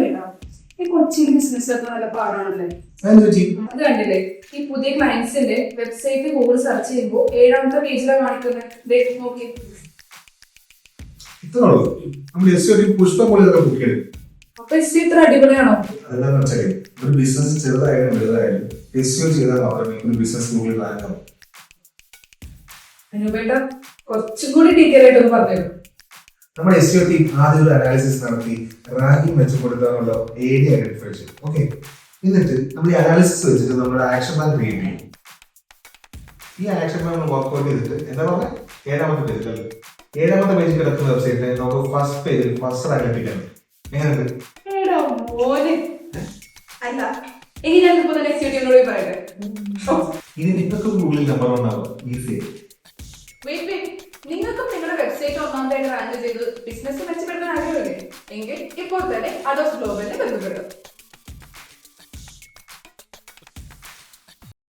വേണ്ട. ഈ കൊച്ചി ബിസിനസ് ഒക്കെ നല്ല പാടാണല്ലേ? അത് കണ്ടില്ലേ? ഈ പുതിയ ക്ലയൻസിന്റെ വെബ്സൈറ്റ് ഗൂഗിൾ സെർച്ച് ചെയ്യുമ്പോൾ ഏഴാമത്തെ പേജിലാണ് കാണിക്കുന്നത് നോക്കി. നമ്മൾ എസ് അപ്പൊ ഇത്ര അടിപൊളിയാണോ? അതെന്താന്ന് വെച്ചാൽ ഒരു ബിസിനസ് ചെറുതായാലും വലുതായാലും എസ് ചെയ്താൽ മാത്രമേ ഒരു ബിസിനസ് മുകളിൽ റാങ്കാവും അനുപേട്ട കുറച്ചും കൂടി ഡീറ്റെയിൽ ആയിട്ടൊന്ന് പറഞ്ഞു നമ്മുടെ എസ് ടീം ആദ്യം ഒരു അനാലിസിസ് നടത്തി റാങ്കിങ് മെച്ചപ്പെടുത്താനുള്ള ഏരിയ ഐഡന്റിഫൈ ചെയ്തു ഓക്കെ എന്നിട്ട് നമ്മൾ ഈ അനാലിസിസ് വെച്ചിട്ട് നമ്മുടെ ആക്ഷൻ പ്ലാൻ ക്രിയേറ്റ് ചെയ്യും. ഈ ആക്ഷൻ പ്ലാൻ നമ്മൾ വർക്ക്ഔട്ട് ചെയ്തിട്ട് എന്താ പറഞ്ഞ? ഏഴാമത്തെ പേജിൽ ഏഴാമത്തെ പേജിൽ കിടക്കുന്ന വെബ്സൈറ്റിൽ നമുക്ക് ഫസ്റ്റ് പേജിൽ ഫസ്റ്റ് റാങ്ക് എത്തിക്കണം എങ്ങനെയുണ്ട്? അല്ല ഇനി ഞാൻ ഇപ്പൊ തന്നെ എസ് എന്നോട് പോയി പറയട്ടെ? ഇനി നിങ്ങൾക്ക് ഗൂഗിളിൽ നമ്പർ വൺ ആവും റാങ്ക് ചെയ്ത് ബിസിനസ് മെച്ചപ്പെടുത്താൻ ആഗ്രഹമില്ലേ? എങ്കിൽ ഇപ്പോൾ തന്നെ അഡോസ് ഗ്ലോബലിനെ ബന്ധപ്പെടും.